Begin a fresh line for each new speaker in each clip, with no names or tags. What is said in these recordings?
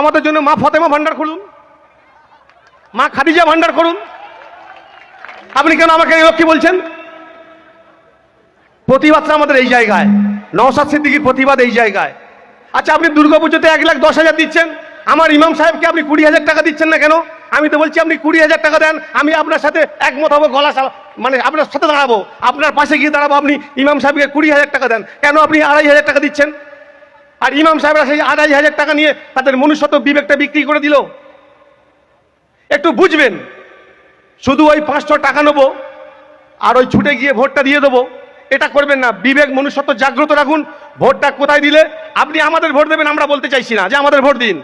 আমাদের জন্য মা ফতেমা ভান্ডার খুলুন। মা খাদিজা ভান্ডার করুন। আপনি কেন আমাকে লক্ষ্মী বলছেন? প্রতিবাদটা আমাদের এই জায়গায়। নওসাদ সিদ্দিকির প্রতিবাদ এই জায়গায়। আচ্ছা আপনি দুর্গাপুজোতে এক লাখ দশ হাজার দিচ্ছেন। আমার ইমাম সাহেবকে আপনি কুড়ি হাজার টাকা দিচ্ছেন না কেন? আমি তো বলছি, আপনি কুড়ি হাজার টাকা দেন, আমি আপনার সাথে একমত হব, গলা মানে আপনার সাথে দাঁড়াবো। আপনার পাশে গিয়ে দাঁড়াবো, আপনি ইমাম সাহেবকে কুড়ি হাজার টাকা দেন। কেন আপনি আড়াই হাজার টাকা দিচ্ছেন? আর ইমাম সাহেবরা সেই আড়াই হাজার টাকা নিয়ে তাদের মনুষ্যত্ব বিবেকটা বিক্রি করে দিল। একটু বুঝবেন, শুধু ওই পাঁচশো টাকা নেব আর ওই ছুটে গিয়ে ভোটটা দিয়ে দেবো। এটা করবেন না, বিবেক মনুষ্যত্ব জাগ্রত রাখুন, ভোটটা কোথায় দিলে? আপনি আমাদের ভোট দেবেন, আমরা বলতে চাইছি না যে আমাদের ভোট দিন।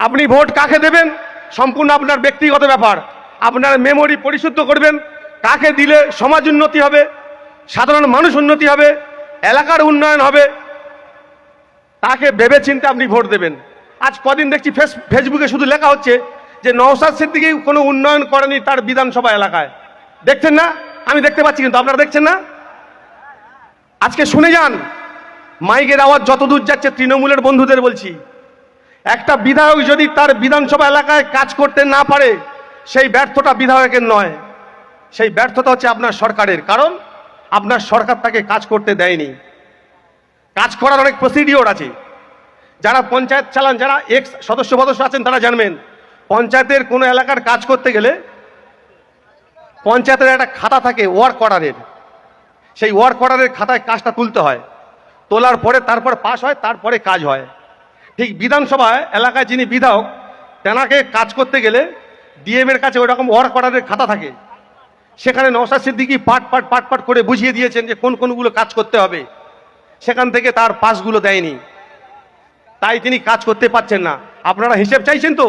আপনি ভোট কাকে দেবেন? সম্পূর্ণ আপনার ব্যক্তিগত ব্যাপার। আপনার মেমোরি পরিশুদ্ধ করবেন। কাকে দিলে সমাজ উন্নতি হবে? সাধারণ মানুষ উন্নতি হবে? এলাকার উন্নয়ন হবে? তাকে ভেবে চিন্তে আপনি ভোট দেবেন। আজ কদিন দেখছি ফেস, ফেসবুকে শুধু লেখা হচ্ছে যে নওসাদ সিদ্দিকি কোনো উন্নয়ন করেনি তার বিধানসভা এলাকায়। দেখছেন না? আমি দেখতে পাচ্ছি কিন্তু, আপনারা দেখছেন না? আজকে শুনে যান, মাইকের আওয়াজ যত দূর যাচ্ছে তৃণমূলের বন্ধুদের বলছি। একটা বিধায়ক যদি তার বিধানসভা এলাকায় কাজ করতে না পারে, সেই ব্যর্থতা বিধায়কের নয়। সেই ব্যর্থতা হচ্ছে আপনার সরকারের, কারণ আপনার সরকার তাকে কাজ করতে দেয়নি। কাজ করার অনেক প্রসিডিওর আছে। যারা পঞ্চায়েত চালান, যারা এক্স সদস্য সদস্য আছেন, তারা জানবেন, পঞ্চায়েতের কোনো এলাকার কাজ করতে গেলে পঞ্চায়েতের একটা খাতা থাকে ওয়ার্ক অর্ডারের সেই ওয়ার্ক অর্ডারের খাতায় কাজটা তুলতে হয়। তোলার পরে তারপর পাস হয়, তারপরে কাজ হয়। ঠিক বিধানসভায় এলাকায় যিনি বিধায়ক, তেনাকে কাজ করতে গেলে ডিএম এর কাছে ওই রকম ওয়ার্ক অর্ডারের খাতা থাকে। সেখানে নওশাদ সিদ্দিকি পাট পাট পাট পাট করে বুঝিয়ে দিয়েছেন যে কোন কোনগুলো কাজ করতে হবে। সেখান থেকে তার পাসগুলো দেয়নি। তাই তিনি কাজ করতে পারছেন না। আপনারা হিসেব চাইছেন তো?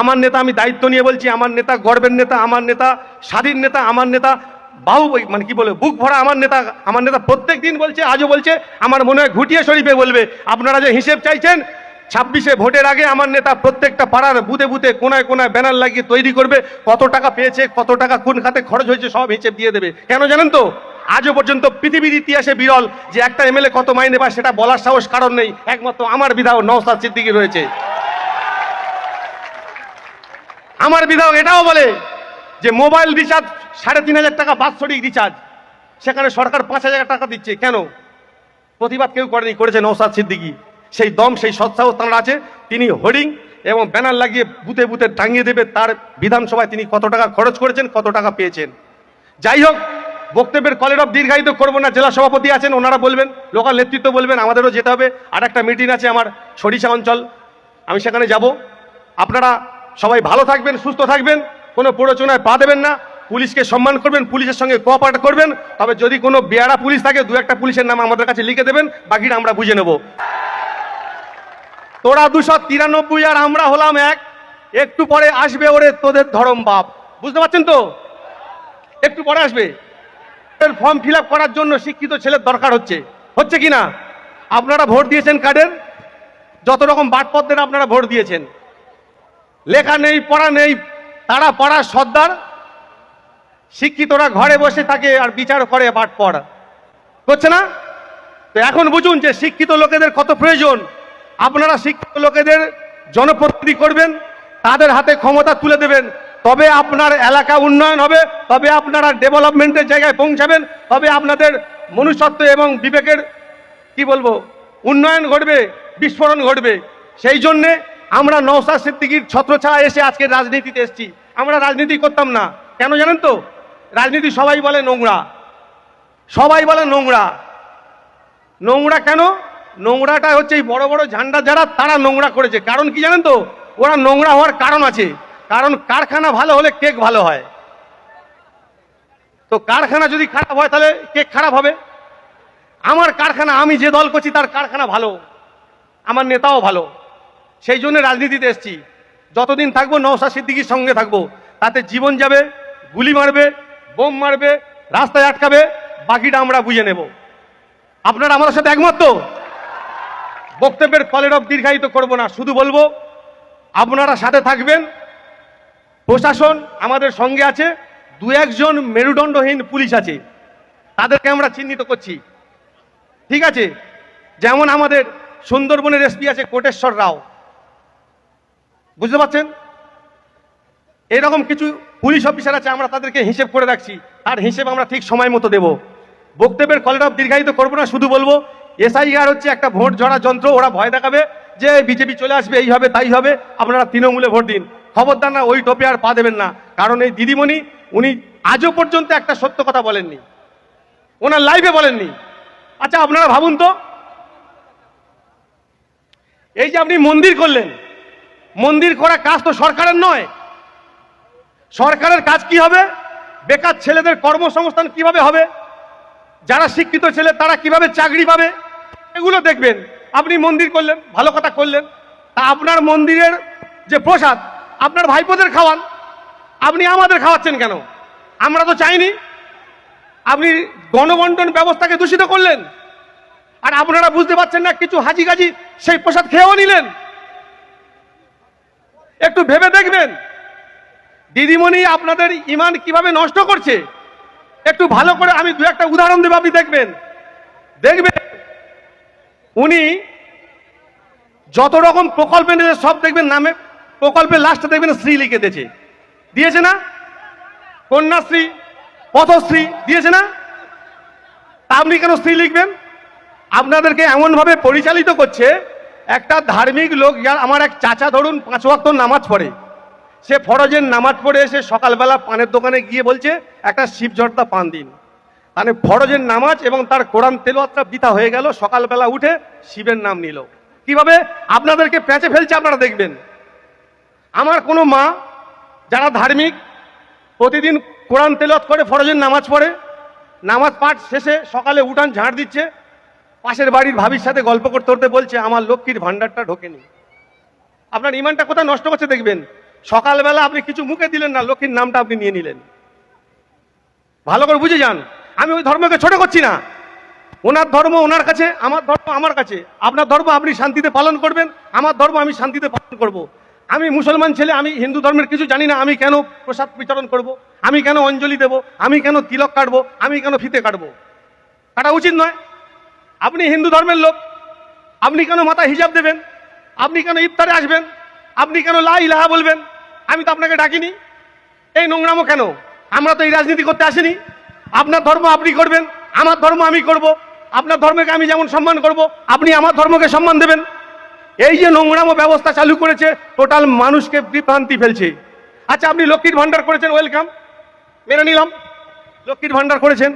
আমার নেতা আমি দায়িত্ব নিয়ে বলছি, আমার নেতা গর্বের নেতা, আমার নেতা স্বাধীন নেতা, আমার নেতা বাহু মানে কি বলে, বুক ভরা আমার নেতা আমার নেতা প্রত্যেক দিন বলছে, আজও বলছে, আমার মনে হয় ঘুটিয়ে শরীফে বলবে। আপনারা যে হিসেব চাইছেন, ছাব্বিশে ভোটের আগে আমার নেতা প্রত্যেকটা পাড়ার বুথে বুথে কোনায় কোনায় ব্যানার লাগিয়ে তৈরি করবে, কত টাকা পেয়েছে, কত টাকা কোন খাতে খরচ হয়েছে সব হিসেব দিয়ে দেবে। কেন জানেন তো? আজও পর্যন্ত পৃথিবীর ইতিহাসে বিরল যে একটা এমএলএ কত মাইনে পায় সেটা বলার সাহস কারণ নেই। একমাত্র আমার বিধায়ক নওসাদ সিদ্দিকি রয়েছে। আমার বিধায়ক এটাও বলে যে মোবাইল রিচার্জ সাড়ে তিন হাজার টাকা বাৎসরিক রিচার্জ। সেখানে সরকার পাঁচ হাজার টাকা দিচ্ছে। কেন? প্রতিবাদ কেউ করেনি, করেছে নৌসাদ সিদ্দিকি। সেই দম, সেই সৎসাহ তাঁর আছে। তিনি হোর্ডিং এবং ব্যানার লাগিয়ে বুথে বুথে টাঙিয়ে দেবে। তার বিধানসভায় তিনি কত টাকা খরচ করেছেন, কত টাকা পেয়েছেন। যাই হোক বক্তব্যের কলের অফ দীর্ঘায়িত করব না, জেলা সভাপতি আছেন, ওনারা বলবেন, লোকাল নেতৃত্ব বলবেন, আমাদেরও যেতে হবে। আর একটা মিটিং আছে আমার সরিষা অঞ্চল, আমি সেখানে যাব। আপনারা সবাই ভালো থাকবেন, সুস্থ থাকবেন, কোনো প্ররোচনায় পা দেবেন না। পুলিশকে সম্মান করবেন, পুলিশের সঙ্গে কোঅপারেট করবেন। তবে যদি কোনো বেয়ারা পুলিশ থাকে, দু একটা পুলিশের নাম আমাদের কাছে লিখে দেবেন, বাকিটা আমরা বুঝে নেব। তোরা দুশো তিরানব্বই আর আমরা হলাম এক। একটু পরে আসবে ওরে তোদের ধরম বাপ। বুঝতে পারছেন তো? একটু পরে আসবে। ফর্ম ফিল করার জন্য শিক্ষিত ছেলের দরকার হচ্ছে। হচ্ছে কি না? আপনারা ভোট দিয়েছেন কার্ডের? যত রকম বাটপথদের আপনারা ভোট দিয়েছেন। লেখা নেই, পড়া নেই, তারা পড়ার সর্দার। শিক্ষিতরা ঘরে বসে থাকে আর বিচার করে বাট পড়া। করছে না? তো এখন বুঝুন যে শিক্ষিত লোকেদের কত প্রয়োজন। আপনারা শিক্ষিত লোকেদের জনপ্রতিনিধি করবেন, তাদের হাতে ক্ষমতা তুলে দেবেন। তবে আপনার এলাকা উন্নয়ন হবে, তবে আপনারা ডেভেলপমেন্টের জায়গায় পৌঁছাবেন, তবে আপনাদের মনুষ্যত্ব এবং বিবেকের, কি বলব, উন্নয়ন ঘটবে, বিস্ফোরণ ঘটবে। সেই জন্যে আমরা নৌসাদ সিদ্দিকির ছত্রছায়া এসে আজকে রাজনীতিতে এসেছি। আমরা রাজনীতি করতাম না। কেন জানেন তো? রাজনীতি সবাই বলে নোংরা। সবাই বলে নোংরা। নোংরা কেন? নোংরাটা হচ্ছে এই বড় বড় ঝান্ডা যারা, তারা নোংরা করেছে। কারণ কি জানেন তো? ওরা নোংরা হওয়ার কারণ আছে। কারণ কারখানা ভালো হলে কেক ভালো হয়। তো কারখানা যদি খারাপ হয়, তাহলে কেক খারাপ হবে। আমার কারখানা, আমি যে দল করছি, তার কারখানা ভালো। আমার নেতাও ভালো। সেই জন্য রাজনীতিতে এসছি। যতদিন থাকব নৌসা সিদ্দিকির সঙ্গে থাকব। তাতে জীবন যাবে, গুলি মারবে, বোম মারবে, রাস্তায় আটকাবে, বাকিটা আমরা বুঝে নেব। আপনারা আমার সাথে একমত তো? বক্তব্যের কলের অফ দীর্ঘায়িত করব না। শুধু বলব, আপনারা সাথে থাকবেন। প্রশাসন আমাদের সঙ্গে আছে, দু একজন মেরুদণ্ডহীন পুলিশ আছে, তাদেরকে আমরা চিহ্নিত করছি। ঠিক আছে? যেমন আমাদের সুন্দরবনের এসপি আছে কোটেশ্বর রাও। বুঝতে পারছেন? এরকম কিছু পুলিশ অফিসার আছে, আমরা তাদেরকে হিসেব করে রাখছি। আর হিসেব আমরা ঠিক সময় মতো দেব। বক্তব্যের কলটা দীর্ঘায়িত করব না, শুধু বলব, এসআইআর হচ্ছে একটা ভোট ঝরা যন্ত্র, ওরা ভয় দেখাবে যে বিজেপি চলে আসবে, এই হবে, তাই হবে। আপনারা তৃণমূলে ভোট দিন। খবরদার না ওই টোপে আর পা দেবেন না। কারণ এই দিদিমণি, উনি আজও পর্যন্ত একটা সত্য কথা বলেননি। ওনার লাইভে বলেননি। আচ্ছা আপনারা ভাবুন তো। এই যে আপনি মন্দির করলেন, মন্দির করা কাজ তো সরকারের নয়। সরকারের কাজ কি হবে? বেকার ছেলেদের কর্মসংস্থান কীভাবে হবে? যারা শিক্ষিত ছেলে, তারা কীভাবে চাকরি পাবে? এগুলো দেখবেন। আপনি মন্দির করলেন, ভালো কথা করলেন। তা আপনার মন্দিরের যে প্রসাদ আপনার ভাইপোদের খাওয়ান। আপনি আমাদের খাওয়াচ্ছেন কেন? আমরা তো চাইনি। আপনি গণবন্টন ব্যবস্থাকে দূষিত করলেন। আর আপনারা বুঝতে পারছেন না, কিছু হাজি গাজি সেই প্রসাদ খেয়েও নিলেন। একটু ভেবে দেখবেন। দিদিমণি আপনাদের ইমান কীভাবে নষ্ট করছে, একটু ভালো করে আমি দু একটা উদাহরণ দেবো, আপনি দেখবেন। দেখবেন, উনি যত রকম প্রকল্প সব দেখবেন, নামে প্রকল্পের লাস্টে দেখবেন শ্রী লিখে দিয়েছে। দিয়েছে না? কন্যাশ্রী, পথশ্রী দিয়েছে না? তা আপনি কেন স্ত্রী লিখবেন? আপনাদেরকে এমনভাবে পরিচালিত করছে, একটা ধার্মিক লোক যার আমার এক চাচা ধরুন, পাঁচ ওয়াক্ত নামাজ পড়ে। সে ফরজের নামাজ পড়ে এসে সকালবেলা পানের দোকানে গিয়ে বলছে, একটা শিব জর্দা পান দিন। মানে ফরজের নামাজ এবং তার কোরআন তেলোয়াতটা বৃথা হয়ে গেল, সকালবেলা উঠে শিবের নাম নিল। কীভাবে? আপনাদেরকে প্যাঁচে ফেলছে, আপনারা দেখবেন। আমার কোনো মা যারা ধার্মিক, প্রতিদিন কোরআন তেলত করে, ফরজের নামাজ পড়ে, নামাজ পাঠ শেষে সকালে উঠান ঝাড় দিচ্ছে, পাশের বাড়ির ভাবির সাথে গল্প করতে করতে বলছে, আমার লক্ষ্মীর ভান্ডারটা ঢোকেনি। আপনার ইমানটা কোথায় নষ্ট করছে দেখবেন? সকালবেলা আপনি কিছু মুখে দিলেন না, লক্ষ্মীর নামটা আপনি নিয়ে নিলেন। ভালো করে বুঝে যান। আমি ওই ধর্মকে ছোট করছি না। ওনার ধর্ম ওনার কাছে, আমার ধর্ম আমার কাছে। আপনার ধর্ম আপনি শান্তিতে পালন করবেন, আমার ধর্ম আমি শান্তিতে পালন করব। আমি মুসলমান ছেলে, আমি হিন্দু ধর্মের কিছু জানি না, আমি কেন প্রসাদ বিতরণ করব। আমি কেন অঞ্জলি দেব? আমি কেন তিলক কাটবো? আমি কেন ফিতে কাটবো? কাটা উচিত নয়। আপনি হিন্দু ধর্মের লোক, আপনি কেন মাথা হিজাব দেবেন? আপনি কেন ইফতারে আসবেন? আপনি কেন লা ইলাহা বলবেন? আমি তো আপনাকে ডাকিনি। এই নোংরামো কেন? আমরা তো এই রাজনীতি করতে আসিনি। আপনার ধর্ম আপনি করবেন, আমার ধর্ম আমি করব। আপনার ধর্মকে আমি যেমন সম্মান করব, আপনি আমার ধর্মকে সম্মান দেবেন। এই যে নোংরামো ব্যবস্থা চালু করেছে টোটাল মানুষকে বিভ্রান্তি ফেলছে। আচ্ছা আপনি লক্ষ্মীর ভান্ডার করেছেন ওয়েলকাম মেনে নিলাম। লক্ষ্মীর ভান্ডার করেছেন।